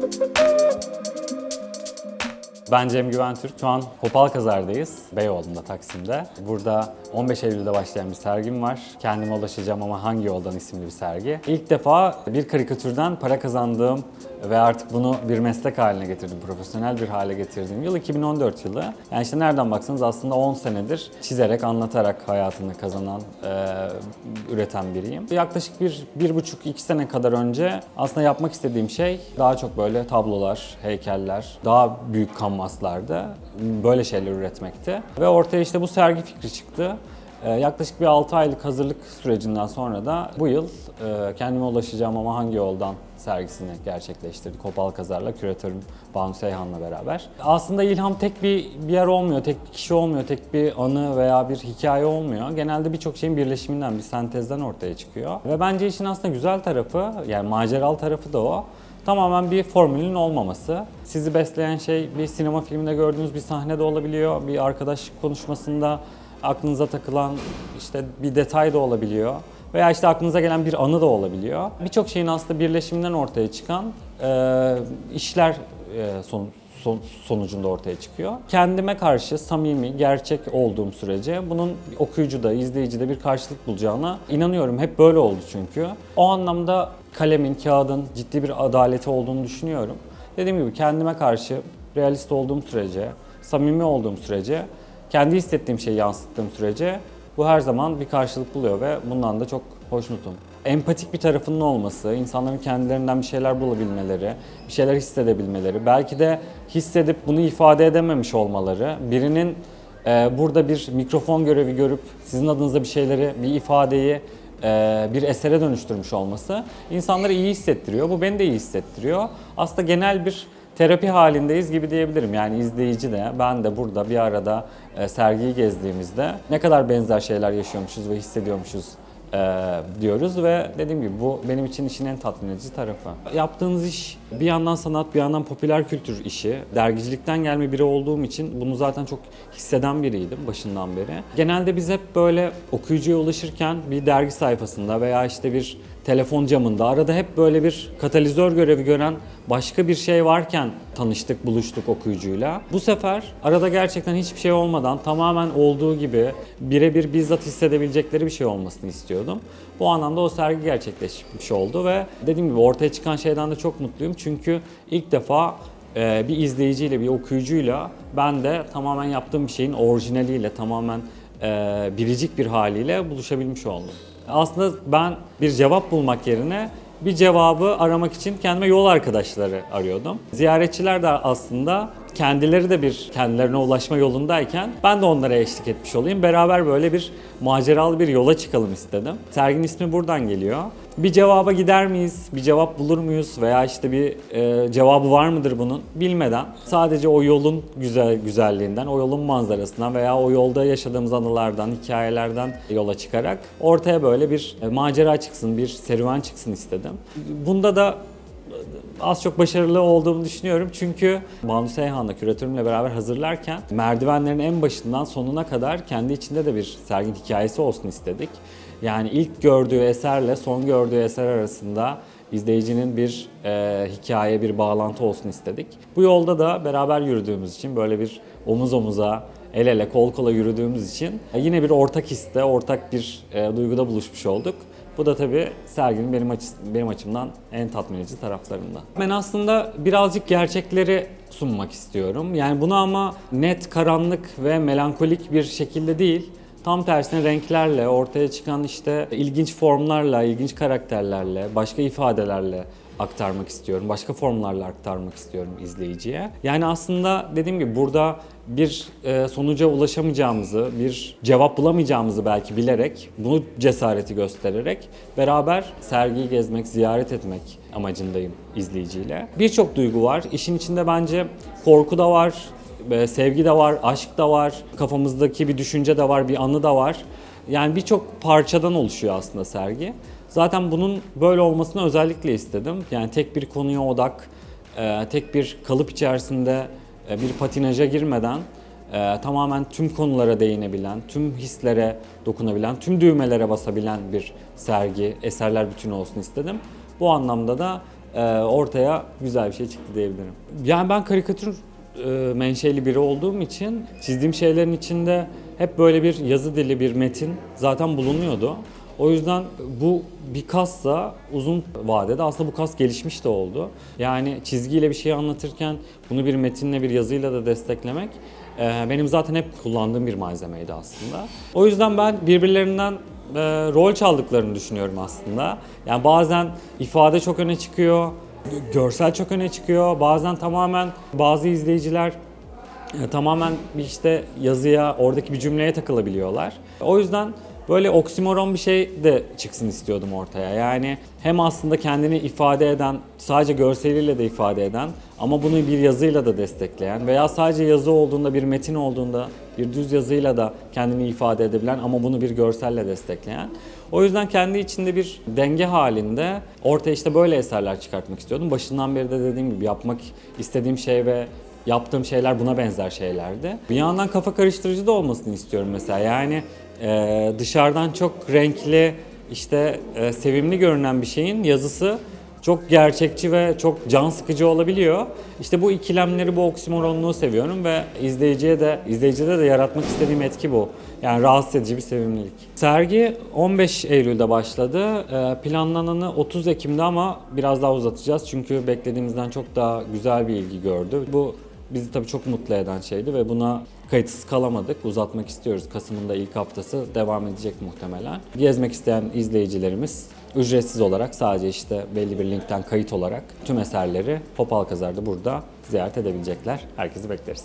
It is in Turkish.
thank you. Ben Cem Güventürk. Şu an Kopal Kazar'dayız. Beyoğlu'nda, Taksim'de. Burada 15 Eylül'de başlayan bir sergim var. Kendime ulaşacağım ama hangi yoldan isimli bir sergi. İlk defa bir karikatürden para kazandığım ve artık bunu bir meslek haline getirdim, profesyonel bir hale getirdiğim yıl 2014 yılı. Yani işte nereden baksanız aslında 10 senedir çizerek, anlatarak hayatını kazanan, e, üreten biriyim. Yaklaşık bir, bir buçuk, iki sene kadar önce aslında yapmak istediğim şey daha çok böyle tablolar, heykeller, daha büyük kanvaslarda böyle şeyler üretmekti. Ve ortaya işte bu sergi fikri çıktı. Ee, Yaklaşık bir 6 aylık hazırlık sürecinden sonra da bu yıl e, kendime ulaşacağım ama hangi yoldan sergisini gerçekleştirdik. Kopal Kazar'la küratörüm Banu Seyhan'la beraber. Aslında ilham tek bir, bir yer olmuyor, tek bir kişi olmuyor, tek bir anı veya bir hikaye olmuyor. Genelde birçok şeyin birleşiminden, bir sentezden ortaya çıkıyor. Ve bence işin aslında güzel tarafı, yani maceralı tarafı da o. Tamamen bir formülün olmaması. Sizi besleyen şey bir sinema filminde gördüğünüz bir sahne de olabiliyor. Bir arkadaş konuşmasında aklınıza takılan işte bir detay da olabiliyor. Veya işte aklınıza gelen bir anı da olabiliyor. Birçok şeyin aslında birleşiminden ortaya çıkan e, işler e, son, son- sonucunda ortaya çıkıyor. Kendime karşı samimi, gerçek olduğum sürece bunun okuyucuda, izleyicide bir karşılık bulacağına inanıyorum. Hep böyle oldu çünkü. O anlamda kalemin, kağıdın ciddi bir adaleti olduğunu düşünüyorum. Dediğim gibi kendime karşı realist olduğum sürece, samimi olduğum sürece, kendi hissettiğim şeyi yansıttığım sürece bu her zaman bir karşılık buluyor ve bundan da çok hoşnutum. Empatik bir tarafının olması, insanların kendilerinden bir şeyler bulabilmeleri, bir şeyler hissedebilmeleri, belki de hissedip bunu ifade edememiş olmaları, birinin e, burada bir mikrofon görevi görüp sizin adınıza bir şeyleri, bir ifadeyi bir esere dönüştürmüş olması insanları iyi hissettiriyor. Bu beni de iyi hissettiriyor. Aslında genel bir terapi halindeyiz gibi diyebilirim. Yani izleyici de ben de burada bir arada e, sergiyi gezdiğimizde ne kadar benzer şeyler yaşıyormuşuz ve hissediyormuşuz e, diyoruz ve dediğim gibi bu benim için işin en tatmin edici tarafı. Yaptığınız iş bir yandan sanat bir yandan popüler kültür işi. Dergicilikten gelme biri olduğum için bunu zaten çok hisseden biriydim başından beri. Genelde biz hep böyle okuyucuya ulaşırken bir dergi sayfasında veya işte bir telefon camında arada hep böyle bir katalizör görevi gören başka bir şey varken tanıştık, buluştuk okuyucuyla. Bu sefer arada gerçekten hiçbir şey olmadan tamamen olduğu gibi birebir bizzat hissedebilecekleri bir şey olmasını istiyordum. Bu anlamda o sergi gerçekleşmiş oldu ve dediğim gibi ortaya çıkan şeyden de çok mutluyum. Çünkü ilk defa e, bir izleyiciyle, bir okuyucuyla ben de tamamen yaptığım bir şeyin orijinaliyle, tamamen e, biricik bir haliyle buluşabilmiş oldum. Aslında ben bir cevap bulmak yerine bir cevabı aramak için kendime yol arkadaşları arıyordum. Ziyaretçiler de aslında kendileri de bir kendilerine ulaşma yolundayken ben de onlara eşlik etmiş olayım. Beraber böyle bir maceralı bir yola çıkalım istedim. Serginin ismi buradan geliyor. Bir cevaba gider miyiz, bir cevap bulur muyuz veya işte bir e, cevabı var mıdır bunun bilmeden sadece o yolun güzel güzelliğinden, o yolun manzarasından veya o yolda yaşadığımız anılardan, hikayelerden yola çıkarak ortaya böyle bir e, macera çıksın, bir serüven çıksın istedim. Bunda da az çok başarılı olduğumu düşünüyorum. Çünkü Banu Seyhan'la küratörümle beraber hazırlarken merdivenlerin en başından sonuna kadar kendi içinde de bir sergin hikayesi olsun istedik. Yani ilk gördüğü eserle son gördüğü eser arasında izleyicinin bir e, hikaye, bir bağlantı olsun istedik. Bu yolda da beraber yürüdüğümüz için böyle bir omuz omuza, el ele, kol kola yürüdüğümüz için yine bir ortak histe, ortak bir e, duyguda buluşmuş olduk. Bu da tabii serginin benim, açı, benim açımdan en tatmin edici taraflarında. Ben aslında birazcık gerçekleri sunmak istiyorum. Yani bunu ama net, karanlık ve melankolik bir şekilde değil, tam tersine renklerle, ortaya çıkan işte ilginç formlarla, ilginç karakterlerle, başka ifadelerle aktarmak istiyorum. Başka formlarla aktarmak istiyorum izleyiciye. Yani aslında dediğim gibi burada bir e, sonuca ulaşamayacağımızı, bir cevap bulamayacağımızı belki bilerek, bunu cesareti göstererek beraber sergiyi gezmek, ziyaret etmek amacındayım izleyiciyle. Birçok duygu var. İşin içinde bence korku da var, e, sevgi de var, aşk da var, kafamızdaki bir düşünce de var, bir anı da var. Yani birçok parçadan oluşuyor aslında sergi. Zaten bunun böyle olmasını özellikle istedim. Yani tek bir konuya odak, e, tek bir kalıp içerisinde bir patinaja girmeden e, tamamen tüm konulara değinebilen, tüm hislere dokunabilen, tüm düğmelere basabilen bir sergi, eserler bütünü olsun istedim. Bu anlamda da e, ortaya güzel bir şey çıktı diyebilirim. Yani ben karikatür e, menşeli biri olduğum için çizdiğim şeylerin içinde hep böyle bir yazı dili, bir metin zaten bulunuyordu. O yüzden bu bir kassa uzun vadede aslında bu kas gelişmiş de oldu. Yani çizgiyle bir şey anlatırken bunu bir metinle bir yazıyla da desteklemek e, benim zaten hep kullandığım bir malzemeydi aslında. O yüzden ben birbirlerinden e, rol çaldıklarını düşünüyorum aslında. Yani bazen ifade çok öne çıkıyor, gö- görsel çok öne çıkıyor. Bazen tamamen bazı izleyiciler e, tamamen işte yazıya, oradaki bir cümleye takılabiliyorlar. O yüzden böyle oksimoron bir şey de çıksın istiyordum ortaya. Yani hem aslında kendini ifade eden, sadece görseliyle de ifade eden ama bunu bir yazıyla da destekleyen veya sadece yazı olduğunda, bir metin olduğunda bir düz yazıyla da kendini ifade edebilen ama bunu bir görselle destekleyen. O yüzden kendi içinde bir denge halinde ortaya işte böyle eserler çıkartmak istiyordum. Başından beri de dediğim gibi yapmak istediğim şey ve yaptığım şeyler buna benzer şeylerdi. Bir yandan kafa karıştırıcı da olmasını istiyorum mesela. Yani e, dışarıdan çok renkli, işte e, sevimli görünen bir şeyin yazısı çok gerçekçi ve çok can sıkıcı olabiliyor. İşte bu ikilemleri, bu oksimoronluğu seviyorum ve izleyiciye de izleyicide de yaratmak istediğim etki bu. Yani rahatsız edici bir sevimlilik. Sergi 15 Eylül'de başladı. E, planlananı 30 Ekim'de ama biraz daha uzatacağız. Çünkü beklediğimizden çok daha güzel bir ilgi gördü. Bu bizi tabii çok mutlu eden şeydi ve buna kayıtsız kalamadık. Uzatmak istiyoruz. Kasım'ın da ilk haftası devam edecek muhtemelen. Gezmek isteyen izleyicilerimiz ücretsiz olarak sadece işte belli bir linkten kayıt olarak tüm eserleri Popal Kazar'da burada ziyaret edebilecekler. Herkesi bekleriz.